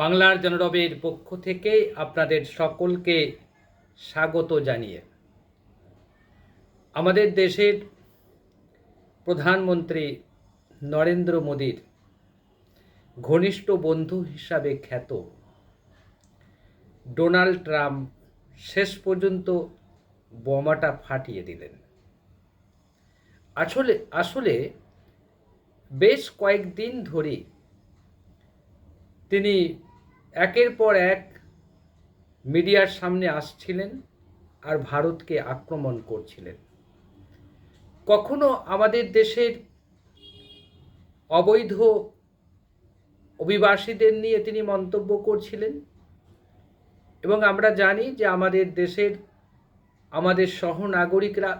বাংলার জনরবের পক্ষ থেকে আপনাদের সকলকে স্বাগত জানিয়ে। আমাদের দেশের প্রধানমন্ত্রী নরেন্দ্র মোদীর ঘনিষ্ঠ বন্ধু হিসাবে খ্যাত ডোনাল্ড ট্রাম্প শেষ পর্যন্ত বোমাটা ফাটিয়ে দিলেন। আসলে আসলে বেশ কয়েকদিন ধরে তিনি একের পর এক মিডিয়ার সামনে আসছিলেন আর ভারতকে আক্রমণ করছিলেন। কখনো আমাদের দেশের অবৈধ অভিবাসীদের নিয়ে তিনি মন্তব্য করছিলেন এবং আমরা জানি যে আমাদের দেশের, আমাদের সহনাগরিকরা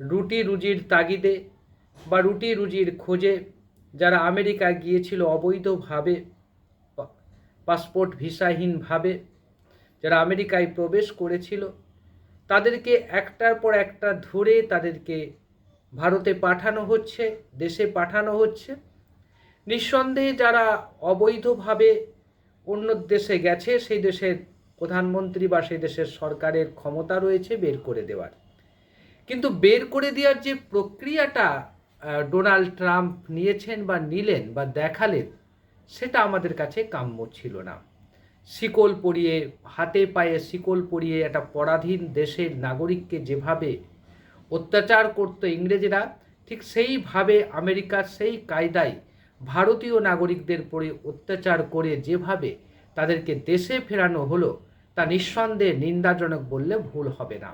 রুটি রুজির তাগিদে বা রুটি রুজির খোঁজে যারা আমেরিকা গিয়েছিল অবৈধভাবে পাসপোর্ট ভিসাহীনভাবে যারা আমেরিকায় প্রবেশ করেছিল, তাদেরকে একটার পর একটা ধরে তাদেরকে ভারতে পাঠানো হচ্ছে, দেশে পাঠানো হচ্ছে। নিঃসন্দেহে যারা অবৈধভাবে অন্য দেশে গেছে, সেই দেশের প্রধানমন্ত্রী বা সেই দেশের সরকারের ক্ষমতা রয়েছে বের করে দেওয়ার। কিন্তু বের করে দেওয়ার যে প্রক্রিয়াটা ডোনাল্ড ট্রাম্প নিয়েছেন বা নিলেন বা দেখালেন সেটা আমাদের কাছে কাম্য ছিল না। শিকল পরিয়ে, হাতে পায়ে শিকল পরিয়ে একটা পরাধীন দেশের নাগরিককে যেভাবে অত্যাচার করতো ইংরেজরা, ঠিক সেইভাবে আমেরিকার সেই কায়দায় ভারতীয় নাগরিকদের পরে অত্যাচার করে যেভাবে তাদেরকে দেশে ফেরানো হলো, তা নিঃসন্দেহে নিন্দাজনক বললে ভুল হবে না।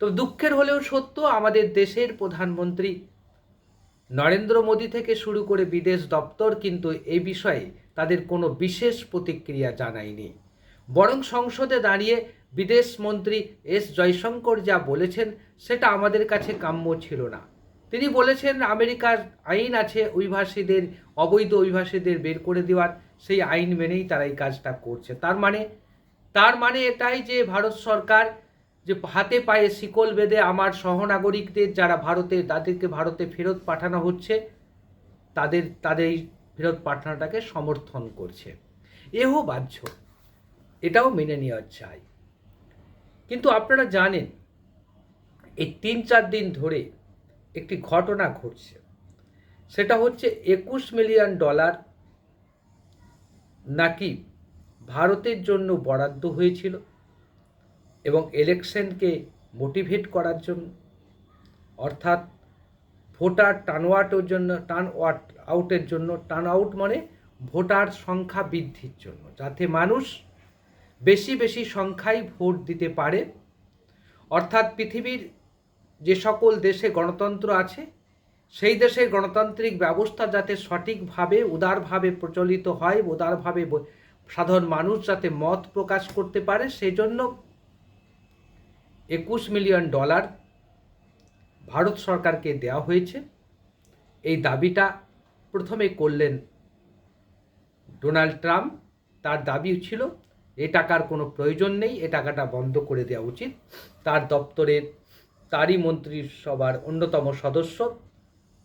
তো দুঃখের হলেও সত্য, আমাদের দেশের প্রধানমন্ত্রী নরেন্দ্র মোদী থেকে শুরু করে বিদেশ দপ্তর কিন্তু এ বিষয়ে তাদের কোনো বিশেষ প্রতিক্রিয়া জানায়নি। বরং সংসদে দাঁড়িয়ে বিদেশ মন্ত্রী এস জয়শঙ্কর যা বলেছেন সেটা আমাদের কাছে কাম্য ছিল না। তিনি বলেছেন, আমেরিকার আইন আছে অভিবাসীদের, অবৈধ অভিবাসীদের বের করে দেওয়ার, সেই আইন মেনেই তারা এই কাজটা করছে। তার মানে তার মানে এটাই যে ভারত সরকার যে হাতে পায়ে শিকল বেঁধে আমার সহনাগরিকদের যারা ভারতে, তাদেরকে ভারতে ফেরত পাঠানো হচ্ছে, তাদের তাদের এই ফেরত পাঠানোটাকে সমর্থন করছে। এও বাহ্য। এটাও মেনে নেওয়া চাই। কিন্তু আপনারা জানেন, এই তিন চার দিন ধরে একটি ঘটনা ঘটছে। সেটা হচ্ছে একুশ মিলিয়ন ডলার নাকি ভারতের জন্য বরাদ্দ হয়েছিল? এবং ইলেকশনকে মোটিভেট করার জন্য, অর্থাৎ ভোটার টার্নআউটের জন্য টার্ন আউট আউটের জন্য টার্ন আউট মানে ভোটার সংখ্যা বৃদ্ধির জন্য, যাতে মানুষ বেশি বেশি সংখ্যায় ভোট দিতে পারে। অর্থাৎ পৃথিবীর যে সকল দেশে গণতন্ত্র আছে, সেই দেশের গণতান্ত্রিক ব্যবস্থা যাতে সঠিকভাবে, উদারভাবে প্রচলিত হয়, উদারভাবে সাধারণ মানুষ যাতে মত প্রকাশ করতে পারে, সেজন্য একুশ মিলিয়ন ডলার ভারত সরকারকে দেওয়া হয়েছে। এই দাবিটা প্রথমে করলেন ডোনাল্ড ট্রাম্প। তার দাবি ছিল, এ টাকার কোনো প্রয়োজন নেই, এ টাকাটা বন্ধ করে দেওয়া উচিত। তার দপ্তরের তারই মন্ত্রিসভার অন্যতম সদস্য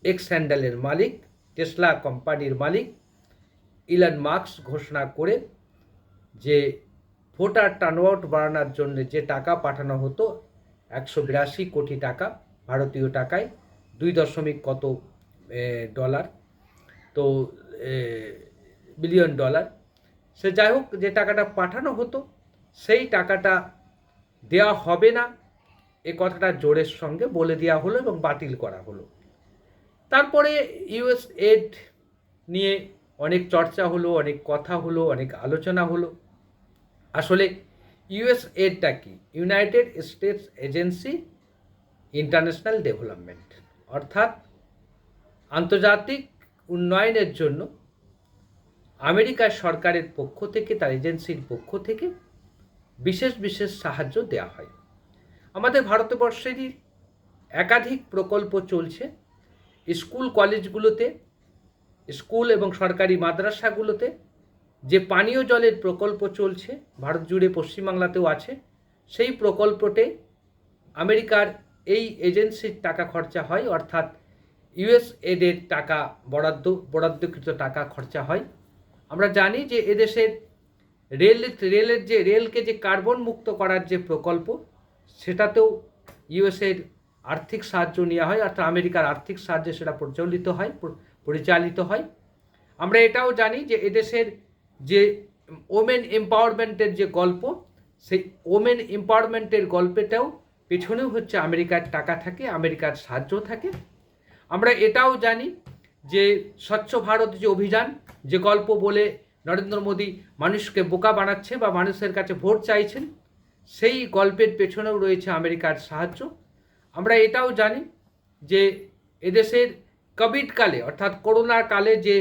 এক্স হ্যান্ডেলের মালিক, টেসলা কোম্পানির মালিক, ইলন মার্কস ঘোষণা করে যে ভোটার টার্নআউট বাড়ানোর জন্য যে টাকা পাঠানো হতো, একশো বিরাশি কোটি টাকা, ভারতীয় টাকায় দুই দশমিক কত ডলার, তো বিলিয়ন ডলার। সে যাই হোক, যে টাকাটা পাঠানো হতো, সেই টাকাটা দেওয়া হবে না। এ কথাটা জোরের সঙ্গে বলে দেওয়া হলো এবং বাতিল করা হলো। তারপরে ইউএস এড নিয়ে অনেক চর্চা হলো, অনেক কথা হলো, অনেক আলোচনা হলো। আসলে ইউএস এডটা কি? United States agency international development অর্থাৎ আন্তর্জাতিক উন্নয়নের জন্য আমেরিকার সরকারের পক্ষ থেকে, তার এজেন্সির পক্ষ থেকে বিশেষ বিশেষ সাহায্য দেওয়া হয়। আমাদের ভারতবর্ষেরই একাধিক প্রকল্প চলছে। স্কুল, কলেজগুলোতে, স্কুল এবং সরকারি মাদ্রাসাগুলোতে যে পানীয় জলের প্রকল্প চলছে, ভারত জুড়ে পশ্চিমবাংলাতেও আছে, সেই প্রকল্পতে আমেরিকার এই এজেন্সির টাকা খরচা হয়, অর্থাৎ ইউএস এডের টাকা বরাদ্দ, বরাদ্দকৃত টাকা খরচা হয়। আমরা জানি যে এদেশের রেল, রেলের যে, রেলকে যে কার্বন মুক্ত করার যে প্রকল্প, সেটাতেও ইউএসের আর্থিক সাহায্য নেওয়া হয়, অর্থাৎ আমেরিকার আর্থিক সাহায্যে সেটা প্রচলিত হয়, পরিচালিত হয়। আমরা এটাও জানি যে এদেশের যে ওমেন এম্পাওয়ারমেন্টের যে গল্প, সেই ওমেন এম্পাওয়ারমেন্টের গল্পেটাও পেছনেও হচ্ছে আমেরিকার টাকা থাকে, আমেরিকার সাহায্য থাকে। আমরা এটাও জানি যে স্বচ্ছ ভারত যে অভিযান, যে গল্প বলে নরেন্দ্র মোদী মানুষকে বোকা বানাচ্ছে বা মানুষের কাছে ভোট চাইছেন, সেই গল্পের পেছনেও রয়েছে আমেরিকার সাহায্য। আমরা এটাও জানি যে এদেশের কোভিডকালে অর্থাৎ করোনার কালে যে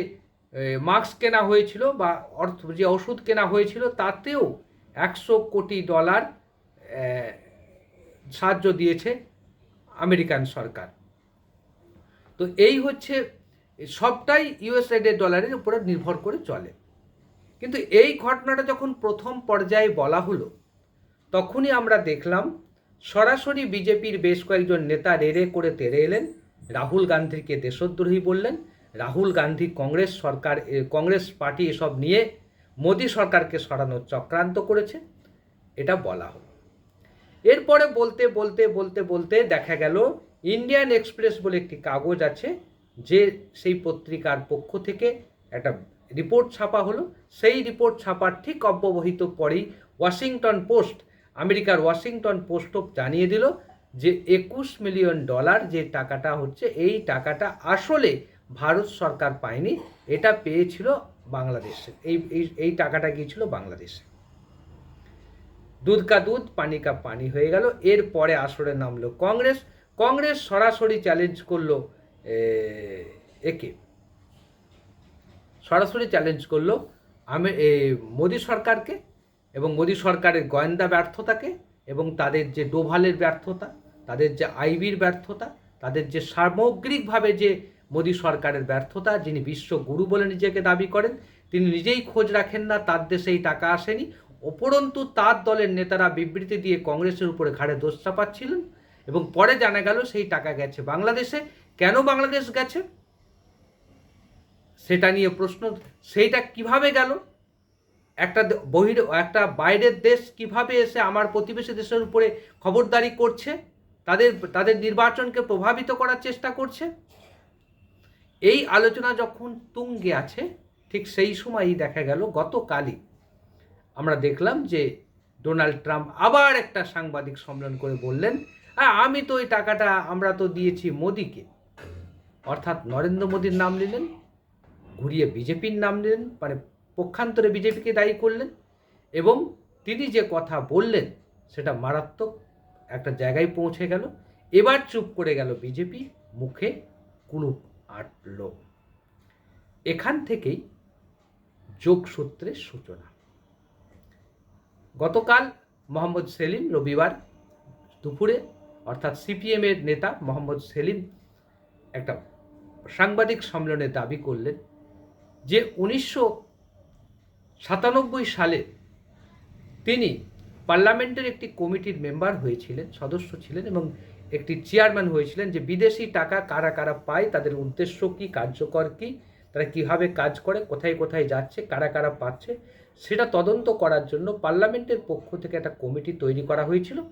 মাস্ক কেনা হয়েছিল বা অর্থ, যে ওষুধ কেনা হয়েছিল, তাতেও একশো কোটি ডলার সাহায্য দিয়েছে আমেরিকান সরকার। তো এই হচ্ছে, সবটাই ইউএসএড ডলারের উপরে নির্ভর করে চলে। কিন্তু এই ঘটনাটা যখন প্রথম পর্যায়ে বলা হলো, তখনই আমরা দেখলাম, সরাসরি বিজেপির বেশ কয়েকজন নেতা রেড়ে করে তেড়ে এলেন। রাহুল গান্ধীকে দেশদ্রোহী বললেন রাহুল গান্ধী কংগ্রেস সরকার কংগ্রেস পার্টি এসব নিয়ে মোদী সরকারকে সরানোর চক্রান্ত করেছে, এটা বলা হলো এরপরে বলতে বলতে বলতে বলতে দেখা গেল ইন্ডিয়ান এক্সপ্রেস বলে একটি কাগজ আছে, যে সেই পত্রিকার পক্ষ থেকে একটা রিপোর্ট ছাপা হলো। সেই রিপোর্ট ছাপার ঠিক অব্যবহিত পরেই ওয়াশিংটন পোস্ট, আমেরিকার ওয়াশিংটন পোস্টও জানিয়ে দিল যে একুশ মিলিয়ন ডলার যে টাকাটা হচ্ছে, এই টাকাটা আসলে ভারত সরকার পায়নি, এটা পেয়েছিল বাংলাদেশে। এই এই টাকাটা গিয়েছিল বাংলাদেশে। দুধ কা দুধ, পানি কা পানি হয়ে গেল। এরপরে আসরে নামলো কংগ্রেস। কংগ্রেস সরাসরি চ্যালেঞ্জ করল একে। সরাসরি চ্যালেঞ্জ করল আমি মোদী সরকারকে এবং মোদী সরকারের গোয়েন্দা ব্যর্থতাকে এবং তাদের যে ডোভালের ব্যর্থতা, তাদের যে আইবির ব্যর্থতা, তাদের যে সামগ্রিকভাবে যে মোদী সরকারের ব্যর্থতা, যিনি বিশ্বগুরু বলে নিজেকে দাবি করেন, তিনি নিজেই খোঁজ রাখেন না, তার দেশে এই টাকা আসেনি। উপরন্তু তার দলের নেতারা বিবৃতি দিয়ে কংগ্রেসের উপরে ঘাড়ে দোষ চাপাচ্ছিলেন এবং পরে জানা গেল সেই টাকা গেছে বাংলাদেশে। কেন বাংলাদেশ গেছে? সেটা নিয়ে প্রশ্ন, সেইটা কীভাবে গেল? একটা বহির, একটা বাইরের দেশ কীভাবে এসে আমার প্রতিবেশী দেশের উপরে খবরদারি করছে? তাদের তাদের নির্বাচনকে প্রভাবিত করার চেষ্টা করছে? এই আলোচনা যখন তুঙ্গে আছে ঠিক সেই সময়ই দেখা গেল গতকালই আমরা দেখলাম যে ডোনাল্ড ট্রাম্প আবার একটা সাংবাদিক সম্মেলন করে বললেন "আ, আমি তো ওই টাকাটা আমরা তো দিয়েছি মোদিকে। অর্থাৎ নরেন্দ্র মোদীর নাম নিলেন ঘুরিয়ে বিজেপির নাম নিলেন মানে পক্ষান্তরে বিজেপিকে দায়ী করলেন এবং তিনি যে কথা বললেন সেটা মারাত্মক একটা জায়গায় পৌঁছে গেল। এবার চুপ করে গেল বিজেপি মুখে কুলুপ আটল। এখান থেকেই যোগসূত্রের সূচনা। গতকাল মোহাম্মদ সেলিম রবিবার দুপুরে, অর্থাৎ সিপিএমের নেতা মোহাম্মদ সেলিম একটা সাংবাদিক সম্মেলনে দাবি করলেন যে উনিশশো সাতানব্বই সালে তিনি পার্লামেন্টের একটি কমিটির মেম্বার হয়েছিলেন, সদস্য ছিলেন এবং একটি চেয়ারম্যান হয়েছিলেন যে বিদেশি টাকা কারা কারা পায়, তাদের উদ্দেশ্য কী, কার্যকর কী, তারা কীভাবে কাজ করে, কোথায় কোথায় যাচ্ছে, কারা কারা পাচ্ছে, সেটা তদন্ত করার জন্য পার্লামেন্টের পক্ষ থেকে একটা কমিটি তৈরি করা হয়েছিল।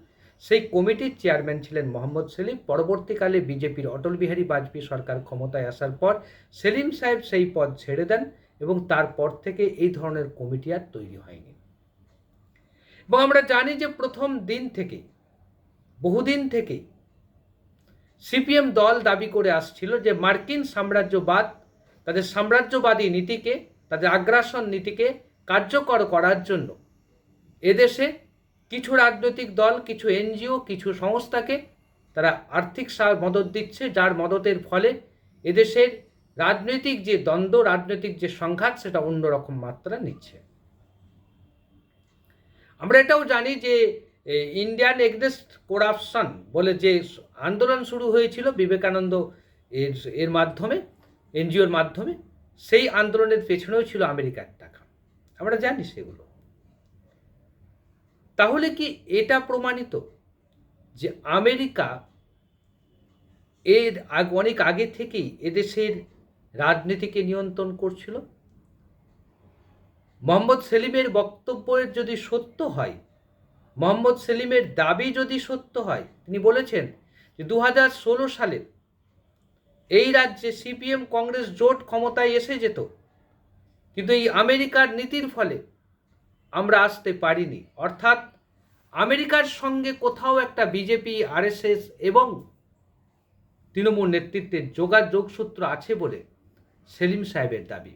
সেই কমিটির চেয়ারম্যান ছিলেন মোহাম্মদ সেলিম। পরবর্তীকালে বিজেপির অটল বিহারী বাজপেয়ী সরকার ক্ষমতায় আসার পর সেলিম সাহেব সেই পদ ছেড়ে দেন এবং তারপর থেকে এই ধরনের কমিটি আর তৈরি হয়নি। এবং আমরা জানি যে প্রথম দিন থেকে, বহুদিন থেকে সিপিএম দল দাবি করে আসছিল যে মার্কিন সাম্রাজ্যবাদ, তাদের সাম্রাজ্যবাদী নীতিকে, তাদের আগ্রাসন নীতিকে কার্যকর করার জন্য। এদেশে কিছু রাজনৈতিক দল, কিছু এনজিও, কিছু সংস্থাকে তারা আর্থিক মদত দিচ্ছে, যার মদতের ফলে এদেশের রাজনৈতিক যে দ্বন্দ্ব, রাজনৈতিক যে সংঘাত, সেটা অন্যরকম মাত্রা নিচ্ছে। আমরা এটাও জানি যে ইন্ডিয়ান এগনেস্ট করাপশন বলে যে আন্দোলন শুরু হয়েছিল বিবেকানন্দ এর এর মাধ্যমে, এনজিওর মাধ্যমে, সেই আন্দোলনের পেছনেও ছিল আমেরিকার টাকা। আমরা জানি সেগুলো। তাহলে কি এটা প্রমাণিত যে আমেরিকা এর অনেক আগে থেকেই এদেশের রাজনীতিকে নিয়ন্ত্রণ করছিল? মোহাম্মদ সেলিমের বক্তব্যের যদি সত্য হয় মোহাম্মদ সেলিমের দাবি যদি সত্য হয়, তিনি বলেছেন যে দু হাজার ষোলো সালে এই রাজ্যে সিপিএম কংগ্রেস জোট ক্ষমতায় এসে যেত, কিন্তু এই আমেরিকার নীতির ফলে আমরা আসতে পারিনি। অর্থাৎ আমেরিকার সঙ্গে কোথাও একটা বিজেপি, আরএসএস এবং তৃণমূল নেতৃত্বের যোগাযোগ সূত্র আছে বলে সেলিম সাহেবের দাবি।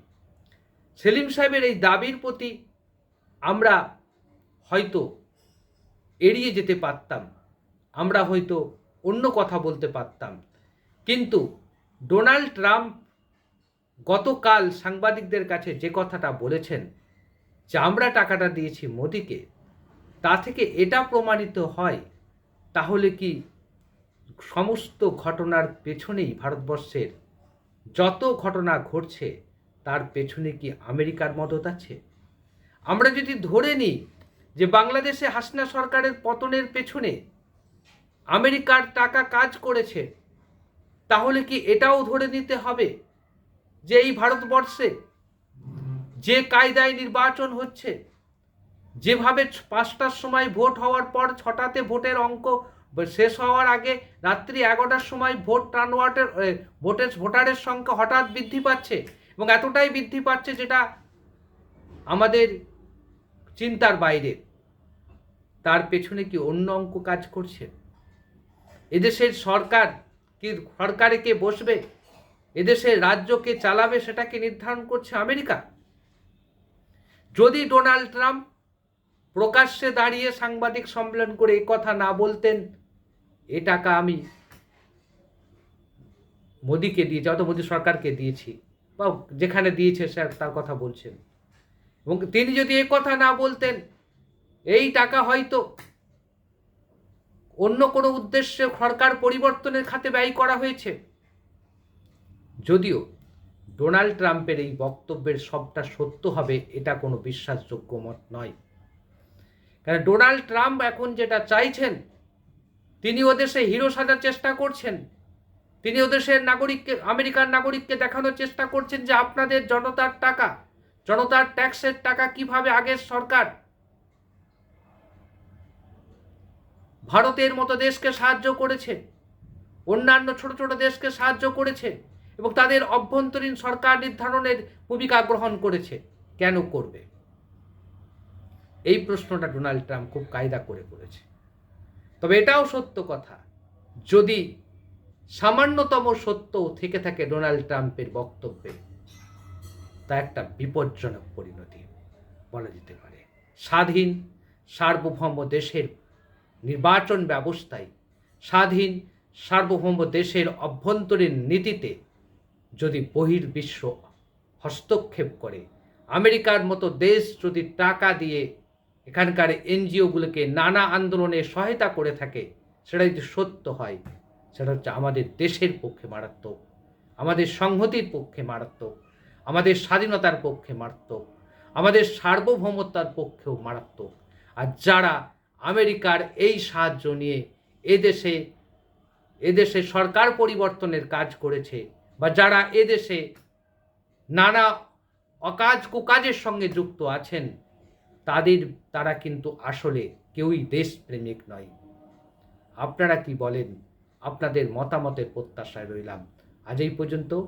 সেলিম সাহেবের এই দাবির প্রতি আমরা হয়তো এড়িয়ে যেতে পারতাম। আমরা হয়তো অন্য কথা বলতে পারতাম। কিন্তু ডোনাল্ড ট্রাম্প গতকাল সাংবাদিকদের কাছে যে কথাটা বলেছেন, যে আমরা টাকাটা দিয়েছি মোদিকে, তা থেকে এটা প্রমাণিত হয়, তাহলে কি সমস্ত ঘটনার পেছনেই ভারতবর্ষের যত ঘটনা ঘটছে, তার পেছনে কি আমেরিকার মদত আছে? আমরা যদি ধরে নিই যে বাংলাদেশে হাসনা সরকারের পতনের পেছনে আমেরিকার টাকা কাজ করেছে তাহলে কি এটাও ধরে নিতে হবে যে এই ভারতবর্ষে যে কায়দায় নির্বাচন হচ্ছে যেভাবে পাঁচটার সময় ভোট হওয়ার পর ছটাতে ভোটের অঙ্ক শেষ হওয়ার আগে রাত্রি এগারোটার সময় ভোট টার্নওয়ার্টের এ, ভোটের ভোটারের সংখ্যা হঠাৎ বৃদ্ধি পাচ্ছে এবং এতটাই বৃদ্ধি পাচ্ছে যেটা আমাদের চিন্তার বাইরে। পেছনে কি অন্য অঙ্ক কাজ করছে? এদেশের সরকার কি সরকারে কে বসবে? এদেশের রাজ্যকে চালাবে সেটাকে নির্ধারণ করছে আমেরিকা। যদি ডোনাল্ড ট্রাম্প প্রকাশ্যে দাঁড়িয়ে সাংবাদিক সম্মেলন করে এই কথা না বলতেন, এ টাকা আমি মোদিকে দিয়েছি অত মোদী সরকারকে দিয়েছি, বা যেখানে দিয়েছে সে তার কথা বলছেন। এবং তিনি যদি এ কথা না বলতেন এই টাকা হয়তো অন্য কোনো উদ্দেশ্যে সরকার পরিবর্তনের খাতে ব্যয় করা হয়েছে। যদিও ডোনাল্ড ট্রাম্পের এই বক্তব্যের সবটা সত্য হবে, এটা কোনো বিশ্বাসযোগ্য মত নয়। কারণ ডোনাল্ড ট্রাম্প এখন যেটা চাইছেন, তিনি ওদেশে হিরো সাজার চেষ্টা করছেন। তিনি ওদেশের নাগরিককে, আমেরিকার নাগরিককে দেখানোর চেষ্টা করছেন যে আপনাদের জনতার টাকা, জনতার ট্যাক্সের টাকা কীভাবে আগের সরকার ভারতের মতো দেশকে সাহায্য করেছে, অন্যান্য ছোট ছোট দেশকে সাহায্য করেছে এবং তাদের অভ্যন্তরীণ সরকার নির্ধারণের ভূমিকা গ্রহণ করেছে, কেন করবে? এই প্রশ্নটা ডোনাল্ড ট্রাম্প খুব কায়দা করে করেছে। তবে এটাও সত্য কথা, যদি সামান্যতম সত্য থেকে থাকে ডোনাল্ড ট্রাম্পের বক্তব্যে, তা একটা বিপজ্জনক পরিণতি বলা যেতে পারে। স্বাধীন, সার্বভৌম দেশের নির্বাচন ব্যবস্থায় স্বাধীন, সার্বভৌম দেশের অভ্যন্তরীণ নীতিতে যদি বহির্বিশ্ব হস্তক্ষেপ করে, আমেরিকার মতো দেশ যদি টাকা দিয়ে এখানকার এনজিওগুলোকে নানা আন্দোলনে সহায়তা করে থাকে, সেটা যদি সত্য হয়, সেটা হচ্ছে আমাদের দেশের পক্ষে মারাত্মক, আমাদের সংহতির পক্ষে মারাত্মক, আমাদের স্বাধীনতার পক্ষে মারাত্মক, আমাদের সার্বভৌমতার পক্ষেও মারাত্মক। আর যারা আমেরিকার এই সাহায্য নিয়ে এদেশে এদেশে সরকার পরিবর্তনের কাজ করেছে বা যারা এদেশে নানা অকাজ কুকাজের সঙ্গে যুক্ত আছেন, তাদের, তারা কিন্তু আসলে কেউই দেশপ্রেমিক নয়। আপনারা কি বলেন? আপনাদের মতামতের প্রত্যাশায় রইলাম। আজ এই পর্যন্ত।